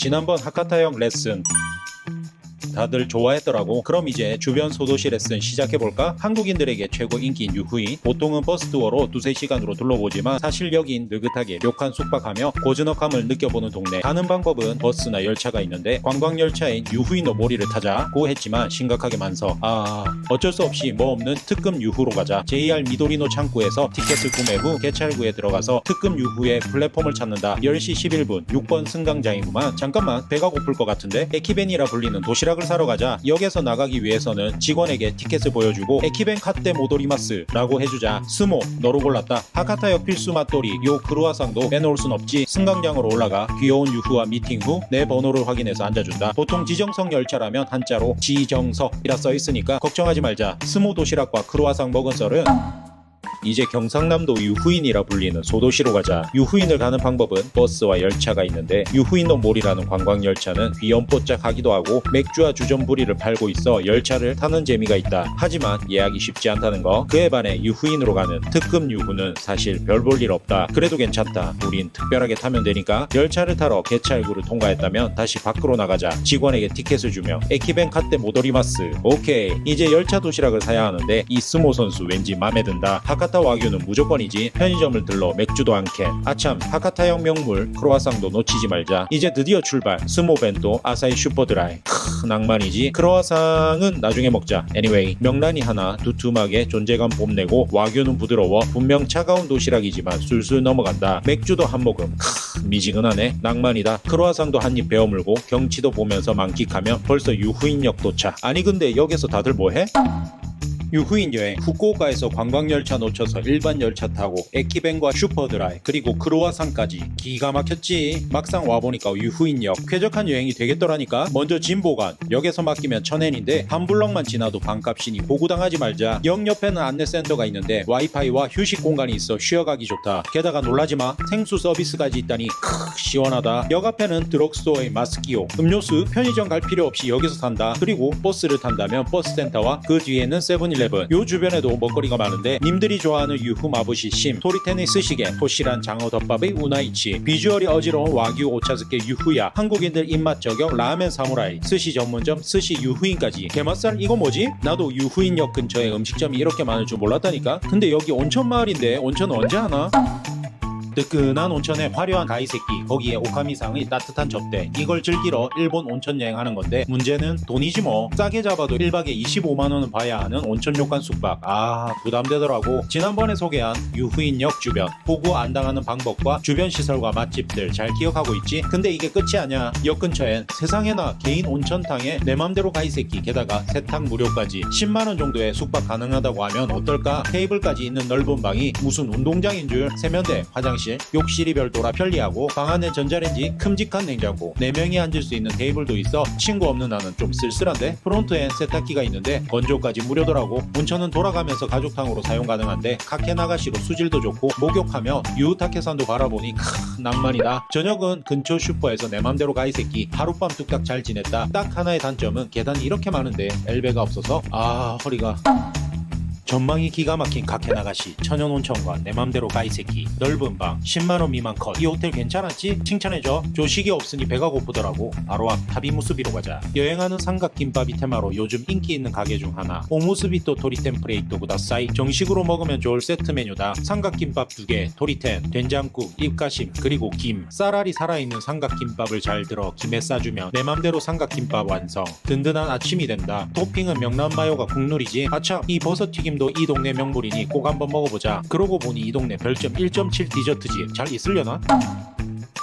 지난번 하카타형 레슨 다들 좋아했더라고. 그럼 이제 주변 소도시 레슨 시작해볼까? 한국인들에게 최고 인기인 유후인. 보통은 버스 투어로 두세 시간으로 둘러보지만 사실 여긴 느긋하게 료칸 숙박하며 고즈넉함을 느껴보는 동네. 가는 방법은 버스나 열차가 있는데 관광열차인 유후인도 모리를 타자고 했지만 심각하게 만서 아 어쩔 수 없이 뭐 없는 특급 유후로 가자. JR 미도리노 창구에서 티켓을 구매 후 개찰구에 들어가서 특급 유후의 플랫폼을 찾는다. 10시 11분 6번 승강장이구만. 잠깐만 배가 고플 것 같은데 에키벤이라 불리는 도시락을 사러 가자. 역에서 나가기 위해서는 직원에게 티켓을 보여주고 에키벤 카테 모도리마스라고 해주자. 스모 너로 골랐다. 하카타역 필수 맛돌이 요 크루아상도 빼놓을 순 없지. 승강장으로 올라가 귀여운 유후와 미팅 후 내 번호를 확인해서 앉아준다. 보통 지정석 열차라면 한자로 지정석이라 써 있으니까 걱정하지 말자. 스모 도시락과 크루아상 먹은 썰은 이제 경상남도 유후인이라 불리는 소도시로 가자. 유후인을 가는 방법은 버스와 열차가 있는데 유후인도 몰이라는 관광 열차는 귀염뽀짝하기도 하고 맥주와 주전부리를 팔고 있어 열차를 타는 재미가 있다. 하지만 예약이 쉽지 않다는 거. 그에 반해 유후인으로 가는 특급 유후는 사실 별 볼 일 없다. 그래도 괜찮다. 우린 특별하게 타면 되니까 열차를 타러 개찰구를 통과했다면 다시 밖으로 나가자. 직원에게 티켓을 주며 에키벤 카테 모도리마스. 오케이. 이제 열차 도시락을 사야 하는데 이 스모 선수 왠지 맘에 든다. 하카타 와규는 무조건이지. 편의점을 들러 맥주도 한 캔. 아참 하카타형 명물 크로아상도 놓치지 말자. 이제 드디어 출발. 스모 벤또 아사히 슈퍼드라이. 크 낭만이지. 크로아상은 나중에 먹자. anyway 명란이 하나 두툼하게 존재감 뽐내고 와규는 부드러워 분명 차가운 도시락이지만 술술 넘어간다. 맥주도 한 모금. 크 미지근하네. 낭만이다. 크로아상도 한 입 베어 물고 경치도 보면서 만끽하며 벌써 유후인역 도착. 아니 근데 여기서 다들 뭐해? 유후인 여행 후쿠오카에서 관광열차 놓쳐서 일반 열차 타고 에키벤과 슈퍼드라이 그리고 크로아상까지 기가 막혔지. 막상 와보니까 유후인역 쾌적한 여행이 되겠더라니까. 먼저 진보관 역에서 맡기면 천엔인데 한 블럭만 지나도 반값이니 보구당하지 말자. 역 옆에는 안내센터가 있는데 와이파이와 휴식 공간이 있어 쉬어가기 좋다. 게다가 놀라지마. 생수 서비스까지 있다니 크 시원하다. 역 앞에는 드럭스토어의 마스키오 음료수 편의점 갈 필요 없이 여기서 산다. 그리고 버스를 탄다면 버스센터와 그 뒤에는 세븐일 레븐 요 주변에도 먹거리가 많은데 님들이 좋아하는 유후 마부시 심 토리테니 스시게 토실한 장어 덮밥의 우나이치 비주얼이 어지러운 와규 오차즈케 유후야 한국인들 입맛 저격 라멘 사무라이 스시 전문점 스시 유후인까지 게맛살 이거 뭐지? 나도 유후인역 근처에 음식점이 이렇게 많을 줄 몰랐다니까 근데 여기 온천 마을인데 온천 언제 하나? 뜨끈한 온천에 화려한 가이새끼 거기에 오카미상의 따뜻한 접대. 이걸 즐기러 일본 온천 여행하는 건데 문제는 돈이지 뭐. 싸게 잡아도 1박에 25만원은 봐야 하는 온천 요관 숙박. 아 부담되더라고. 지난번에 소개한 유후인역 주변. 보고 안 당하는 방법과 주변 시설과 맛집들 잘 기억하고 있지? 근데 이게 끝이 아니야. 역 근처엔 세상에나 개인 온천탕에 내 맘대로 가이새끼 게다가 세탁 무료까지 10만원 정도에 숙박 가능하다고 하면 어떨까? 테이블까지 있는 넓은 방이 무슨 운동장인 줄 세면대 화장실 욕실이 별도라 편리하고 방 안에 전자레인지 큼직한 냉장고 4명이 앉을 수 있는 테이블도 있어 친구 없는 나는 좀 쓸쓸한데 프론트엔 세탁기가 있는데 건조까지 무료더라고. 온천은 돌아가면서 가족탕으로 사용 가능한데 카케나가시로 수질도 좋고 목욕하며 유타케산도 바라보니 크 낭만이다. 저녁은 근처 슈퍼에서 내 맘대로 가이 새끼. 하룻밤 뚝딱 잘 지냈다. 딱 하나의 단점은 계단이 이렇게 많은데 엘베가 없어서 아 허리가 전망이 기가 막힌 가케나가시 천연 온천과 내 맘대로 가이 새끼. 넓은 방 10만원 미만 컷. 이 호텔 괜찮았지? 칭찬해줘. 조식이 없으니 배가 고프더라고. 바로 앞 타비무스비로 가자. 여행하는 삼각김밥이 테마로 요즘 인기 있는 가게 중 하나. 오무스비토 토리텐프레이토 구다사이. 정식으로 먹으면 좋을 세트 메뉴다. 삼각김밥 2개 토리텐 된장국 입가심 그리고 김. 쌀알이 살아있는 삼각김밥을 잘 들어 김에 싸주면 내 맘대로 삼각김밥 완성. 든든한 아침이 된다. 토핑은 명란마요가 국룰이지. 아참 이 버섯튀김 도 이 동네 명물이니 꼭 한번 먹어보자. 그러고 보니 이 동네 별점 1.7 디저트지 잘 있으려나?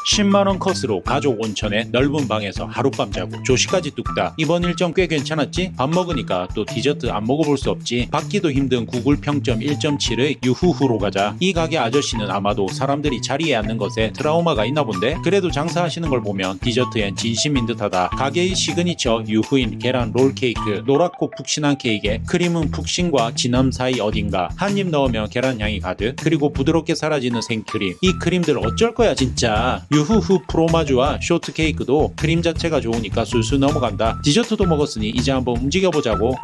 10만원 컷으로 가족 온천에 넓은 방에서 하룻밤 자고 조식까지 뚝딱. 이번 일정 꽤 괜찮았지? 밥 먹으니까 또 디저트 안 먹어볼 수 없지. 받기도 힘든 구글 평점 1.7의 유후후로 가자. 이 가게 아저씨는 아마도 사람들이 자리에 앉는 것에 트라우마가 있나 본데? 그래도 장사하시는 걸 보면 디저트엔 진심인 듯하다. 가게의 시그니처 유후인 계란 롤케이크 노랗고 푹신한 케이크에 크림은 푹신과 진함 사이 어딘가. 한 입 넣으면 계란 향이 가득 그리고 부드럽게 사라지는 생크림. 이 크림들 어쩔 거야 진짜 유후후 프로마주와 쇼트케이크도 크림 자체가 좋으니까 술술 넘어간다. 디저트도 먹었으니 이제 한번 움직여보자고